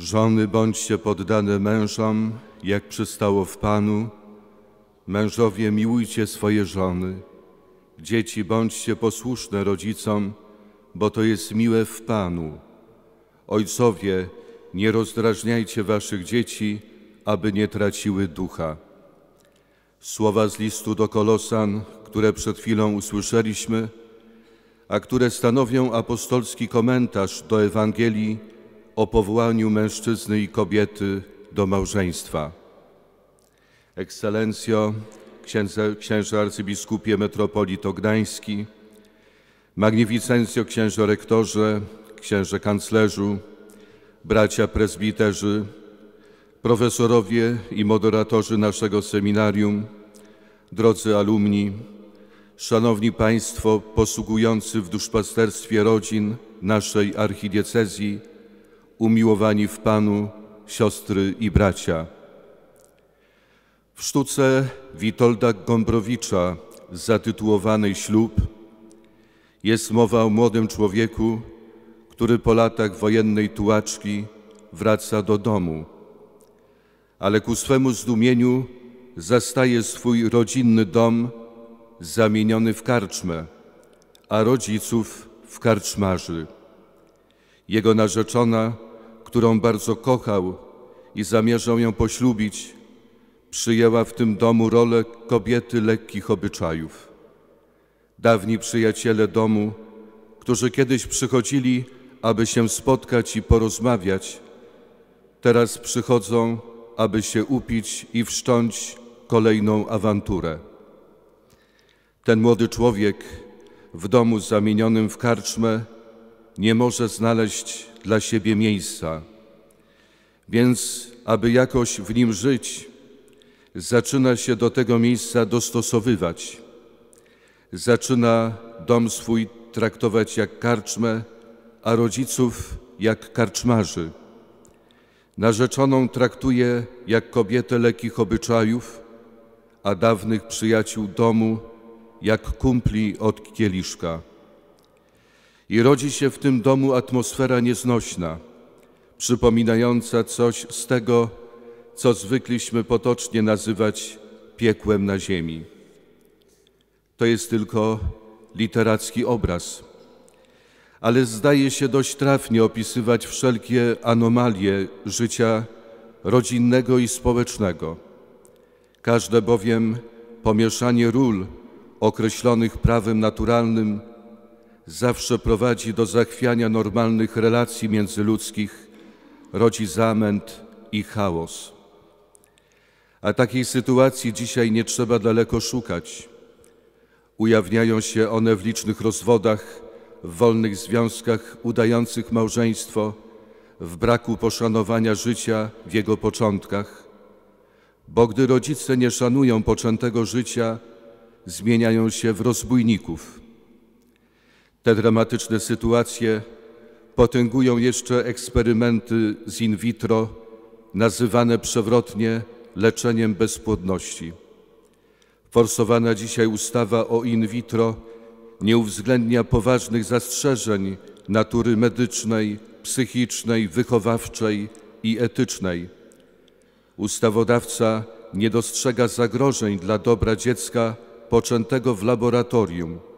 Żony bądźcie poddane mężom, jak przystało w Panu. Mężowie miłujcie swoje żony. Dzieci bądźcie posłuszne rodzicom, bo to jest miłe w Panu. Ojcowie, nie rozdrażniajcie waszych dzieci, aby nie traciły ducha. Słowa z listu do Kolosan, które przed chwilą usłyszeliśmy, a które stanowią apostolski komentarz do Ewangelii o powołaniu mężczyzny i kobiety do małżeństwa. Ekscelencjo, księże, księże arcybiskupie metropolito Gdański, magnificencjo księże rektorze, księże kanclerzu, bracia prezbiterzy, profesorowie i moderatorzy naszego seminarium, drodzy alumni, szanowni Państwo posługujący w duszpasterstwie rodzin naszej archidiecezji, umiłowani w Panu siostry i bracia. W sztuce Witolda Gombrowicza zatytułowanej Ślub jest mowa o młodym człowieku, który po latach wojennej tułaczki wraca do domu, ale ku swemu zdumieniu zastaje swój rodzinny dom zamieniony w karczmę, a rodziców w karczmarzy. Jego narzeczona, którą bardzo kochał i zamierzał ją poślubić, przyjęła w tym domu rolę kobiety lekkich obyczajów. Dawni przyjaciele domu, którzy kiedyś przychodzili, aby się spotkać i porozmawiać, teraz przychodzą, aby się upić i wszcząć kolejną awanturę. Ten młody człowiek w domu zamienionym w karczmę nie może znaleźć dla siebie miejsca, więc aby jakoś w nim żyć, zaczyna się do tego miejsca dostosowywać. Zaczyna dom swój traktować jak karczmę, a rodziców jak karczmarzy. Narzeczoną traktuje jak kobietę lekkich obyczajów, a dawnych przyjaciół domu jak kumpli od kieliszka. I rodzi się w tym domu atmosfera nieznośna, przypominająca coś z tego, co zwykliśmy potocznie nazywać piekłem na ziemi. To jest tylko literacki obraz, ale zdaje się dość trafnie opisywać wszelkie anomalie życia rodzinnego i społecznego. Każde bowiem pomieszanie ról określonych prawem naturalnym zawsze prowadzi do zachwiania normalnych relacji międzyludzkich, rodzi zamęt i chaos. A takiej sytuacji dzisiaj nie trzeba daleko szukać. Ujawniają się one w licznych rozwodach, w wolnych związkach udających małżeństwo, w braku poszanowania życia w jego początkach. Bo gdy rodzice nie szanują poczętego życia, zmieniają się w rozbójników. Te dramatyczne sytuacje potęgują jeszcze eksperymenty z in vitro, nazywane przewrotnie leczeniem bezpłodności. Forsowana dzisiaj ustawa o in vitro nie uwzględnia poważnych zastrzeżeń natury medycznej, psychicznej, wychowawczej i etycznej. Ustawodawca nie dostrzega zagrożeń dla dobra dziecka poczętego w laboratorium.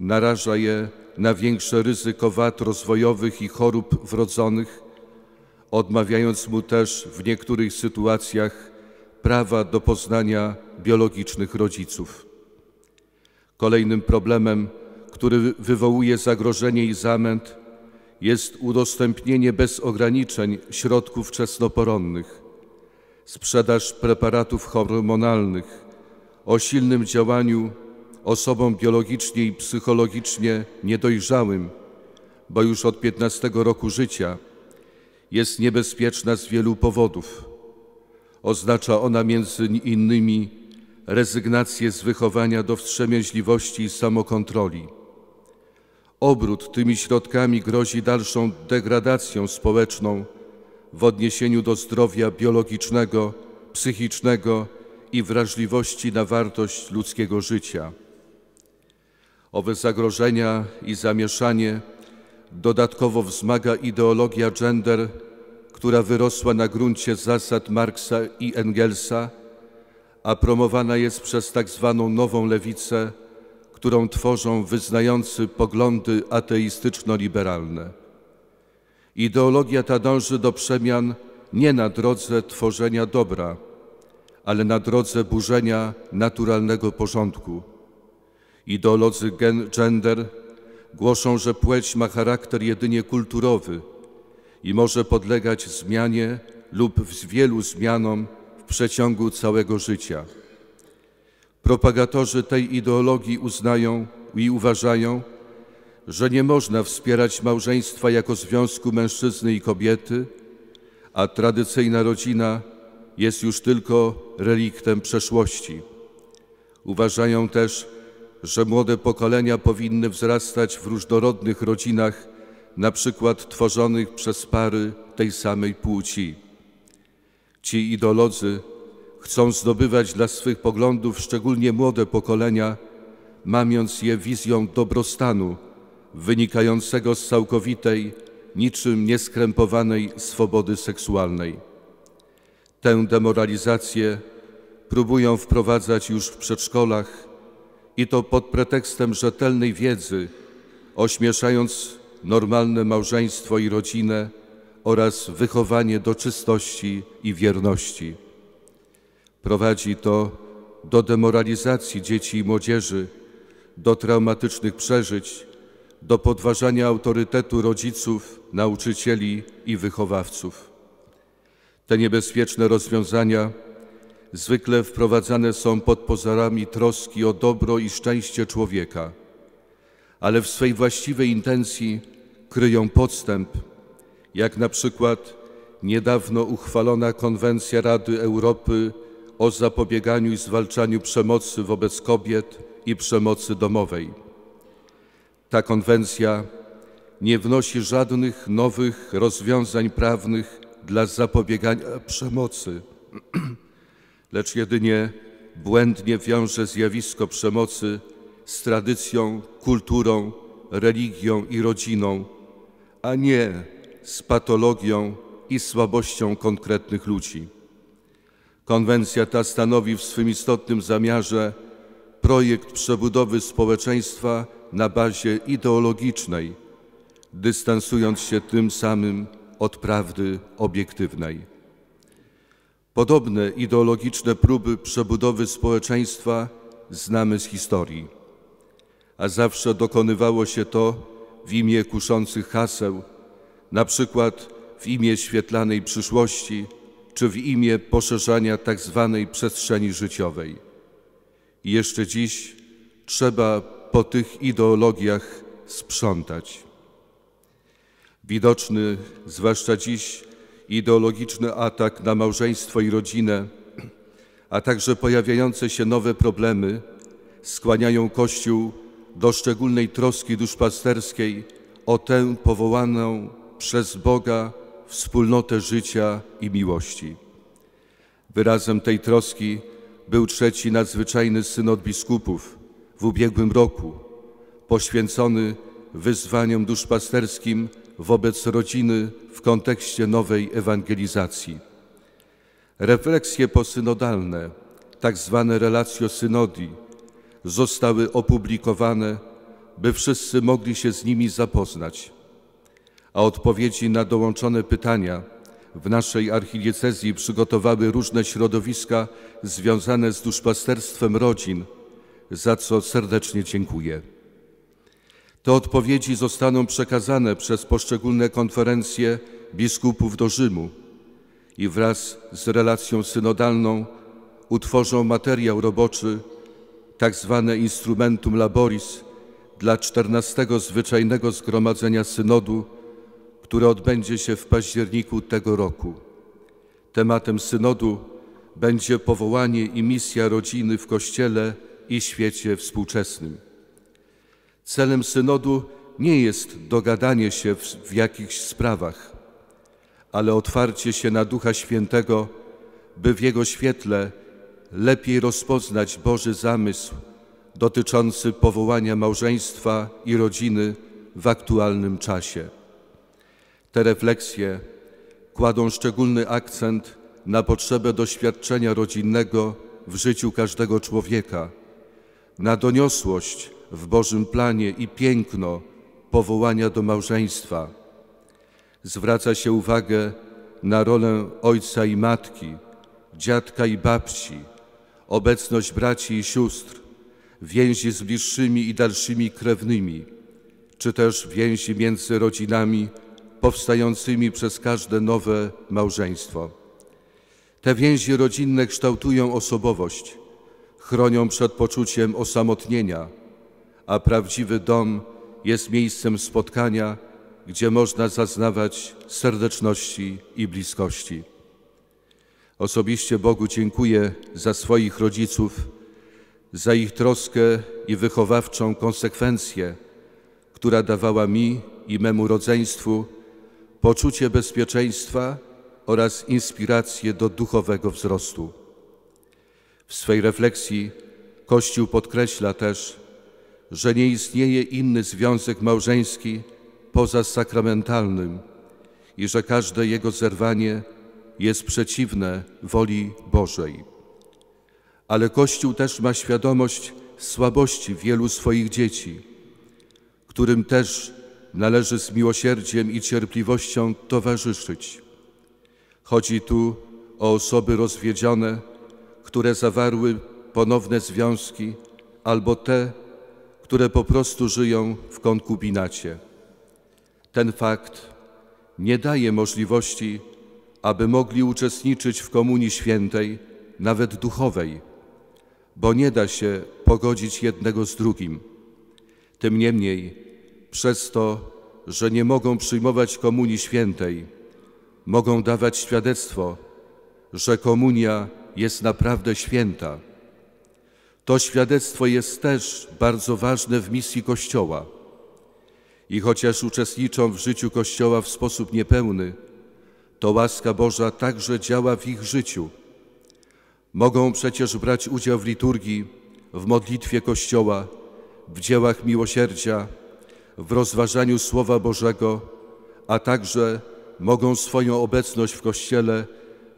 Naraża je na większe ryzyko wad rozwojowych i chorób wrodzonych, odmawiając mu też w niektórych sytuacjach prawa do poznania biologicznych rodziców. Kolejnym problemem, który wywołuje zagrożenie i zamęt, jest udostępnienie bez ograniczeń środków wczesnoporonnych, sprzedaż preparatów hormonalnych o silnym działaniu osobom biologicznie i psychologicznie niedojrzałym, bo już od 15 roku życia jest niebezpieczna z wielu powodów. Oznacza ona między innymi rezygnację z wychowania do wstrzemięźliwości i samokontroli. Obrót tymi środkami grozi dalszą degradacją społeczną w odniesieniu do zdrowia biologicznego, psychicznego i wrażliwości na wartość ludzkiego życia. Owe zagrożenia i zamieszanie dodatkowo wzmaga ideologia gender, która wyrosła na gruncie zasad Marksa i Engelsa, a promowana jest przez tak zwaną nową lewicę, którą tworzą wyznający poglądy ateistyczno-liberalne. Ideologia ta dąży do przemian nie na drodze tworzenia dobra, ale na drodze burzenia naturalnego porządku. Ideolodzy gender głoszą, że płeć ma charakter jedynie kulturowy i może podlegać zmianie lub wielu zmianom w przeciągu całego życia. Propagatorzy tej ideologii uznają i uważają, że nie można wspierać małżeństwa jako związku mężczyzny i kobiety, a tradycyjna rodzina jest już tylko reliktem przeszłości. Uważają też, że młode pokolenia powinny wzrastać w różnorodnych rodzinach, na przykład tworzonych przez pary tej samej płci. Ci ideolodzy chcą zdobywać dla swych poglądów szczególnie młode pokolenia, mamiąc je wizją dobrostanu wynikającego z całkowitej, niczym nieskrępowanej swobody seksualnej. Tę demoralizację próbują wprowadzać już w przedszkolach i to pod pretekstem rzetelnej wiedzy, ośmieszając normalne małżeństwo i rodzinę oraz wychowanie do czystości i wierności. Prowadzi to do demoralizacji dzieci i młodzieży, do traumatycznych przeżyć, do podważania autorytetu rodziców, nauczycieli i wychowawców. Te niebezpieczne rozwiązania zwykle wprowadzane są pod pozorami troski o dobro i szczęście człowieka, ale w swej właściwej intencji kryją podstęp, jak na przykład niedawno uchwalona konwencja Rady Europy o zapobieganiu i zwalczaniu przemocy wobec kobiet i przemocy domowej. Ta konwencja nie wnosi żadnych nowych rozwiązań prawnych dla zapobiegania przemocy, lecz jedynie błędnie wiąże zjawisko przemocy z tradycją, kulturą, religią i rodziną, a nie z patologią i słabością konkretnych ludzi. Konwencja ta stanowi w swym istotnym zamiarze projekt przebudowy społeczeństwa na bazie ideologicznej, dystansując się tym samym od prawdy obiektywnej. Podobne ideologiczne próby przebudowy społeczeństwa znamy z historii, a zawsze dokonywało się to w imię kuszących haseł, na przykład w imię świetlanej przyszłości czy w imię poszerzania tak zwanej przestrzeni życiowej. I jeszcze dziś trzeba po tych ideologiach sprzątać. Widoczny, zwłaszcza dziś, ideologiczny atak na małżeństwo i rodzinę, a także pojawiające się nowe problemy skłaniają Kościół do szczególnej troski duszpasterskiej o tę powołaną przez Boga wspólnotę życia i miłości. Wyrazem tej troski był trzeci nadzwyczajny synod biskupów w ubiegłym roku, poświęcony wyzwaniom duszpasterskim wobec rodziny w kontekście nowej ewangelizacji. Refleksje posynodalne, tak zwane relacjo synodi, zostały opublikowane, by wszyscy mogli się z nimi zapoznać, a odpowiedzi na dołączone pytania w naszej archidiecezji przygotowały różne środowiska związane z duszpasterstwem rodzin, za co serdecznie dziękuję. Te odpowiedzi zostaną przekazane przez poszczególne konferencje biskupów do Rzymu i wraz z relacją synodalną utworzą materiał roboczy, tak zwane instrumentum laboris, dla czternastego zwyczajnego zgromadzenia synodu, które odbędzie się w październiku tego roku. Tematem synodu będzie powołanie i misja rodziny w Kościele i świecie współczesnym. Celem synodu nie jest dogadanie się w, w jakichś sprawach, ale otwarcie się na Ducha Świętego, by w Jego świetle lepiej rozpoznać Boży zamysł dotyczący powołania małżeństwa i rodziny w aktualnym czasie. Te refleksje kładą szczególny akcent na potrzebę doświadczenia rodzinnego w życiu każdego człowieka, na doniosłość w Bożym planie i piękno powołania do małżeństwa. Zwraca się uwagę na rolę ojca i matki, dziadka i babci, obecność braci i sióstr, więzi z bliższymi i dalszymi krewnymi, czy też więzi między rodzinami powstającymi przez każde nowe małżeństwo. Te więzi rodzinne kształtują osobowość, chronią przed poczuciem osamotnienia, a prawdziwy dom jest miejscem spotkania, gdzie można zaznawać serdeczności i bliskości. Osobiście Bogu dziękuję za swoich rodziców, za ich troskę i wychowawczą konsekwencję, która dawała mi i memu rodzeństwu poczucie bezpieczeństwa oraz inspirację do duchowego wzrostu. W swej refleksji Kościół podkreśla też, że nie istnieje inny związek małżeński poza sakramentalnym i że każde jego zerwanie jest przeciwne woli Bożej. Ale Kościół też ma świadomość słabości wielu swoich dzieci, którym też należy z miłosierdziem i cierpliwością towarzyszyć. Chodzi tu o osoby rozwiedzione, które zawarły ponowne związki, albo te, które po prostu żyją w konkubinacie. Ten fakt nie daje możliwości, aby mogli uczestniczyć w Komunii Świętej, nawet duchowej, bo nie da się pogodzić jednego z drugim. Tym niemniej, przez to, że nie mogą przyjmować Komunii Świętej, mogą dawać świadectwo, że komunia jest naprawdę święta. To świadectwo jest też bardzo ważne w misji Kościoła. I chociaż uczestniczą w życiu Kościoła w sposób niepełny, to łaska Boża także działa w ich życiu. Mogą przecież brać udział w liturgii, w modlitwie Kościoła, w dziełach miłosierdzia, w rozważaniu Słowa Bożego, a także mogą swoją obecność w Kościele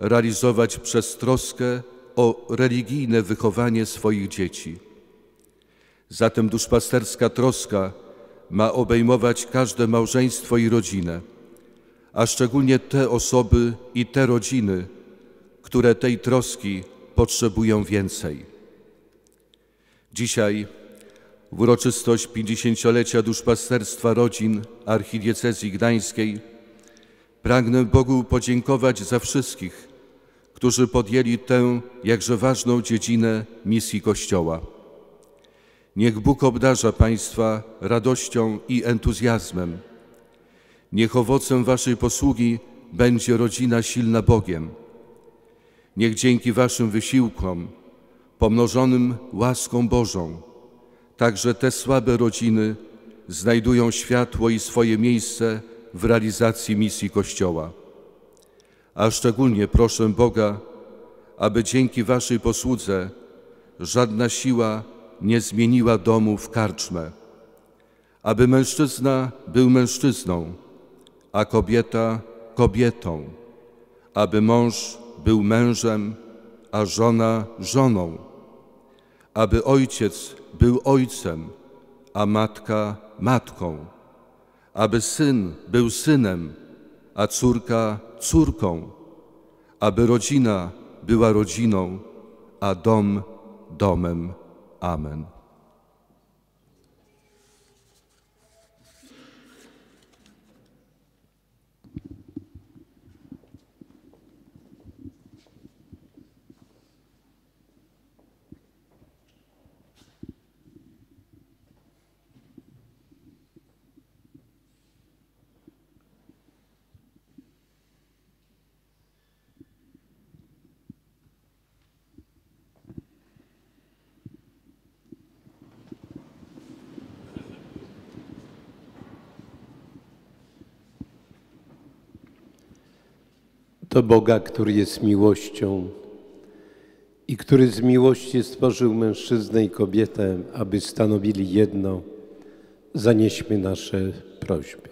realizować przez troskę o religijne wychowanie swoich dzieci. Zatem duszpasterska troska ma obejmować każde małżeństwo i rodzinę, a szczególnie te osoby i te rodziny, które tej troski potrzebują więcej. Dzisiaj w uroczystość 50-lecia duszpasterstwa rodzin archidiecezji gdańskiej pragnę Bogu podziękować za wszystkich, którzy podjęli tę jakże ważną dziedzinę misji Kościoła. Niech Bóg obdarza Państwa radością i entuzjazmem. Niech owocem Waszej posługi będzie rodzina silna Bogiem. Niech dzięki Waszym wysiłkom, pomnożonym łaską Bożą, także te słabe rodziny znajdują światło i swoje miejsce w realizacji misji Kościoła. A szczególnie proszę Boga, aby dzięki Waszej posłudze żadna siła nie zmieniła domu w karczmę, aby mężczyzna był mężczyzną, a kobieta kobietą, aby mąż był mężem, a żona żoną, aby ojciec był ojcem, a matka matką, aby syn był synem, a córka córką, aby rodzina była rodziną, a dom domem. Amen. Do Boga, który jest miłością i który z miłości stworzył mężczyznę i kobietę, aby stanowili jedno, zanieśmy nasze prośby.